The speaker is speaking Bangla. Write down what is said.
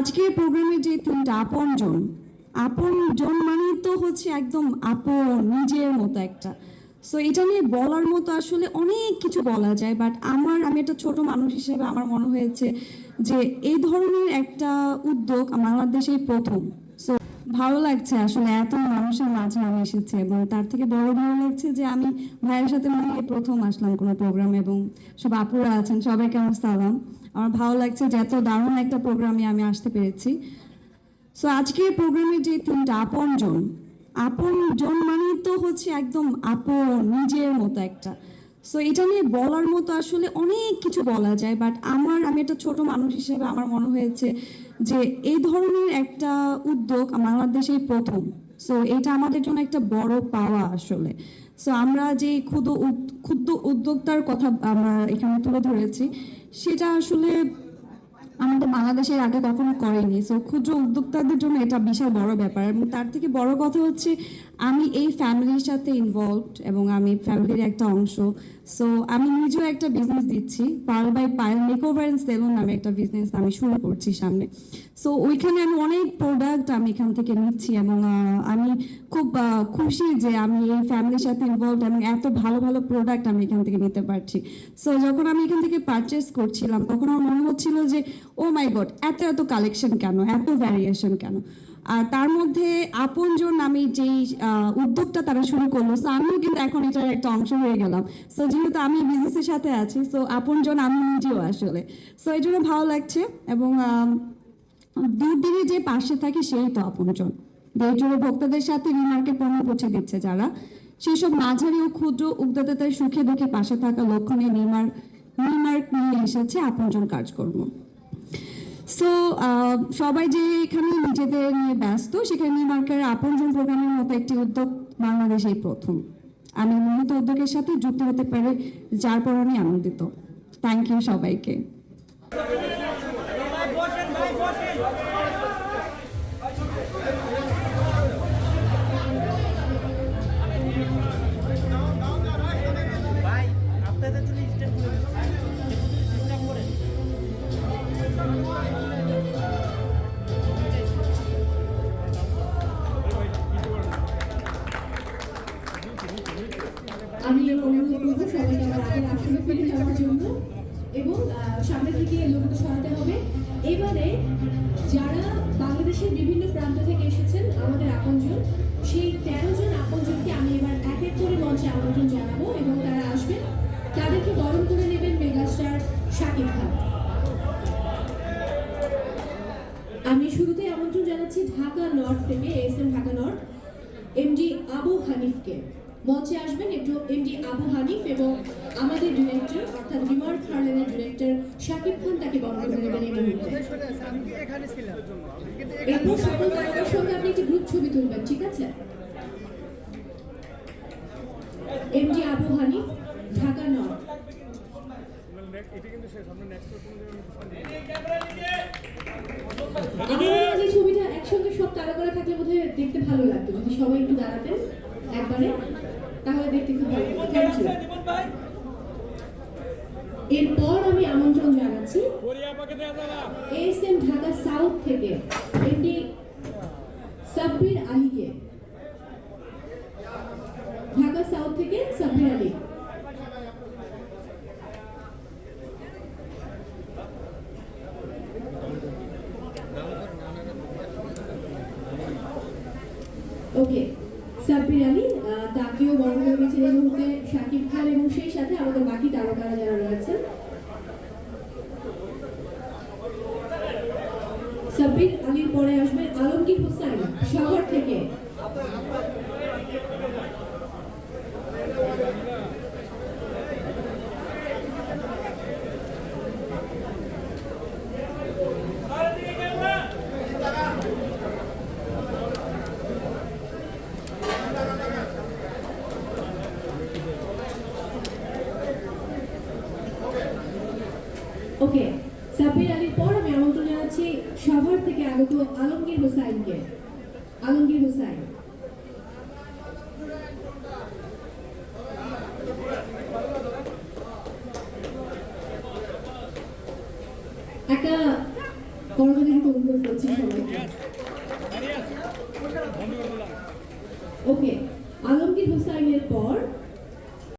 আজকের প্রোগ্রামে যে তিনটা আপন জন আপন জন মানে তো হচ্ছে একদম আপন, নিজের মতো একটা। সো এটা নিয়ে বলার মতো আসলে অনেক কিছু বলা যায় বাট আমার, আমি একটা ছোট মানুষ হিসেবে আমার মনে হয়েছে যে এই ধরনের একটা উদ্যোগ বাংলাদেশেই প্রথম। সো ভালো লাগছে আসলে এত মানুষের মাঝে আমি এসেছি এবং তার থেকে বড় ভালো লাগছে যে আমি ভাইয়ের সাথে মনে প্রথম আসলাম কোনো প্রোগ্রাম এবং সব আপুরা আছেন, সবাইকে আমার সালাম। আমার ভালো লাগছে যে এত দারুণ একটা প্রোগ্রামে আমি আসতে পেরেছি। সো আজকের প্রোগ্রামে যে তিনটা আপন জন। আপন জন মানে তো হচ্ছে একদম আপন, নিজের মতো একটা। সো এটা নিয়ে বলার মতো আসলে অনেক কিছু বলা যায় বাট আমার, আমি একটা ছোট মানুষ হিসেবে আমার মনে হয়েছে যে এই ধরনের একটা উদ্যোগ বাংলাদেশেই প্রথম। সো এটা আমাদের জন্য একটা বড় পাওয়া আসলে। সো আমরা যে ক্ষুদ্র ক্ষুদ্র উদ্যোক্তার কথা আমরা এখানে তুলে ধরেছি, সেটা আসলে আমাদের বাংলাদেশের আগে কখনো করেনি। সো ক্ষুদ্র উদ্যোক্তাদের জন্য এটা বিশাল বড় ব্যাপার। এবং তার থেকে বড় কথা হচ্ছে, আমি এই ফ্যামিলির সাথে ইনভলভড এবং আমি ফ্যামিলির একটা অংশ। সো আমি নিজেও একটা বিজনেস দিচ্ছি পাল by Payel makeover and salon নামে একটা বিজনেস আমি শুরু করছি সামনে। সো ওইখানে আমি অনেক প্রোডাক্ট আমি এখান থেকে নিচ্ছি এবং আমি খুব খুশি যে আমি এই ফ্যামিলির সাথে ইনভলভ এবং এত ভালো ভালো প্রোডাক্ট আমি এখান থেকে নিতে পারছি। সো যখন আমি এখান থেকে পারচেস করছিলাম, তখন আমার মনে হচ্ছিল যে ও মাই গড এত এত কালেকশন কেন? এত ভ্যারিয়েশন কেন? আর তার মধ্যে আপনজন আমি যেই উদ্যোগটা তারা শুরু করল সো আমিও কিন্তু এখন এটার একটা অংশ হয়ে গেলাম। সো যেহেতু আমি বিজনেসের সাথে আছি সো আপনজন আমি নিজেও আসলে। সো এই জন্য ভালো লাগছে এবং আম, দূর যে পাশে থাকে সেই তো আপনজন। দেড় জোড়ে ভোক্তাদের সাথে রিমার্কে পণ্য পৌঁছে দিচ্ছে যারা। সেই সব মাঝারি ও ক্ষুদ্র উদ্যোক্তাদের সুখে দুঃখে পাশে থাকা লক্ষ্য নিয়ে নির্মার নির্মার্ক নিয়ে এসেছে আপনজন কাজকর্ম। সো সবাই যে এখানে নিজেদের নিয়ে ব্যস্ত, সেখানে নির্মার্কের আপনজন প্রোগ্রামের মতো একটি উদ্যোগ বাংলাদেশেই প্রথম। আমি মূলত উদ্যোগের সাথে যুক্ত হতে পারে, যার পর আমি আনন্দিত। থ্যাংক ইউ সবাইকে। আপনাদের জন্য আমি অনুরোধ করব সবাইকে আমার আগের আসনে ফিরে যাওয়ার জন্য এবং সামনে থেকে লোকটা সরাতে হবে। এবারে যারা বাংলাদেশের বিভিন্ন প্রান্ত থেকে এসেছেন, আমাদের আপনজন, সেই তেরো জন আপনজনকে আমি এবার এক এক করে মঞ্চে আমন্ত্রণ জানাব এবং তারা আসবেন। তাদেরকে বরণ করে নেবেন মেগাস্টার শাকিব খান। আমি শুরুতে আমন্ত্রণ জানাচ্ছি ঢাকা নর্থ থেকে S M Dhaka north MD Abu হানিফকে। মঞ্চে আসবেন একটু এমডি আবু হানিফ এবং আমাদের ডিরেক্টর অর্থাৎ রিমার্ক হার্লেনের ডিরেক্টর শাকিব খান তাকে বরণ করে নেবেন এই মুহূর্তে। এরপর সকল সঙ্গে আপনি একটি গ্রুপ ছবি তুলবেন, ঠিক আছে? এমডি আবু হানিফ, ঢাকা যে ছবিটা একসঙ্গে সব তারকারা থাকলে বোধহয় দেখতে ভালো লাগতো। যদি সবাই একটু দাঁড়াতেন, একবারে। তাহলে দেখতে খুব ভালো। থ্যাংক ইউ এরপর আমি আমন্ত্রণ জানাচ্ছি। এস এম ঢাকা সাউথ থেকে এমডি সাব্বির আলীকে। ঢাকা সাউথ থেকে সাব্বির আলী। ওকে সাব্বির আলী তাকেও বরণ করে নিয়েছেন এই মুহূর্তে শাকিব খান এবং সেই সাথে আমাদের বাকি তারকারা যারা রয়েছেন। সাব্বির, আলীর পরে আসবেন আলমগীর হোসেন শহর থেকে। ওকে সাব্বির আলীর পর আমি আমন্ত্রণ জানাচ্ছি সাভার থেকে আগত আলমগীর হোসাইনকে। আলমগীর হোসাইন। একটা করজোড়ে অনুরোধ করছি সবাইকে। ওকে আলমগীর হোসাইনের পর